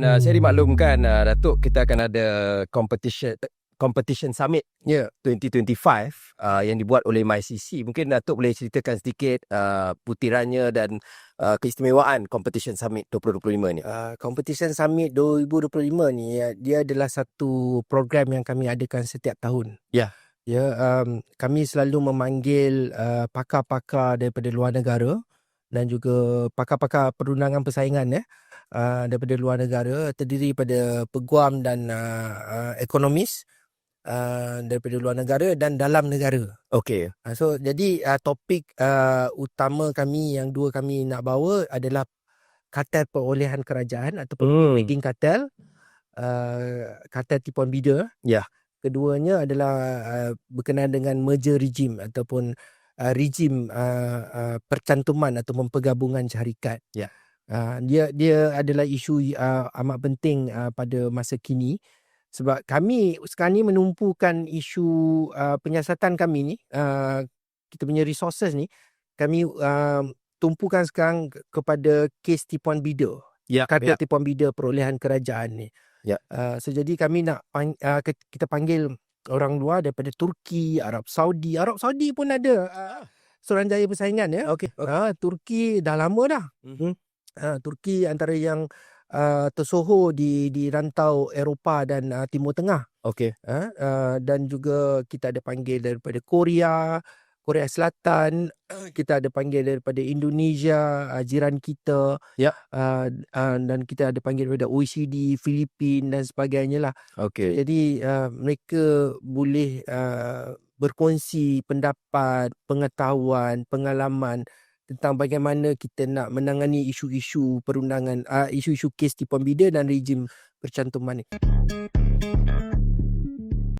Nah, saya dimaklumkan uh, Datuk kita akan ada competition competition summit Ya. 2025 uh, yang dibuat oleh MyCC. Mungkin Datuk boleh ceritakan sedikit uh, putirannya dan uh, keistimewaan competition summit 2025 ni. Uh, Competition Summit 2025 ni ya, dia adalah satu program yang kami adakan setiap tahun. Ya. Ya, um, kami selalu memanggil uh, pakar-pakar daripada luar negara dan juga pakar-pakar perundangan persaingan ya uh, daripada luar negara terdiri pada peguam dan uh, uh, ekonomis uh, daripada luar negara dan dalam negara. Okey. Uh, so jadi uh, topik uh, utama kami yang dua kami nak bawa adalah kartel perolehan kerajaan ataupun Hmm. rigging kartel uh, kartel tipuan bida. Ya. Keduanya adalah uh, berkenaan dengan merger regime ataupun uh, regime uh, uh, percantuman ataupun penggabungan syarikat. Ya. Uh, dia dia adalah isu uh, amat penting uh, pada masa kini sebab kami sekarang ni menumpukan isu uh, penyiasatan kami ni uh, kita punya resources ni kami uh, tumpukan sekarang ke- kepada kes tipuan bida Ya. kartel ya. tipuan bida perolehan kerajaan ni. Ya. Uh, so jadi kami nak pang, uh, kita panggil orang luar daripada Turki, Arab Saudi. Arab Saudi pun ada uh, Suruhanjaya persaingan ya. Okey. Okay. Uh, Turki dah lama dah. Mhm. Uh, Turki antara yang uh, tersohor di di rantau Eropah dan uh, Timur Tengah. Okey. Uh, uh, dan juga kita ada panggil daripada Korea, Korea Selatan, kita ada panggil daripada Indonesia, uh, jiran kita. Ya. Uh, uh, dan kita ada panggil daripada OECD, Filipin dan sebagainya lah. Okey. Jadi uh, mereka boleh uh, berkongsi pendapat, pengetahuan, pengalaman tentang bagaimana kita nak menangani isu-isu perundangan, uh, isu-isu kes tipuan bida dan rejim percantuman ni.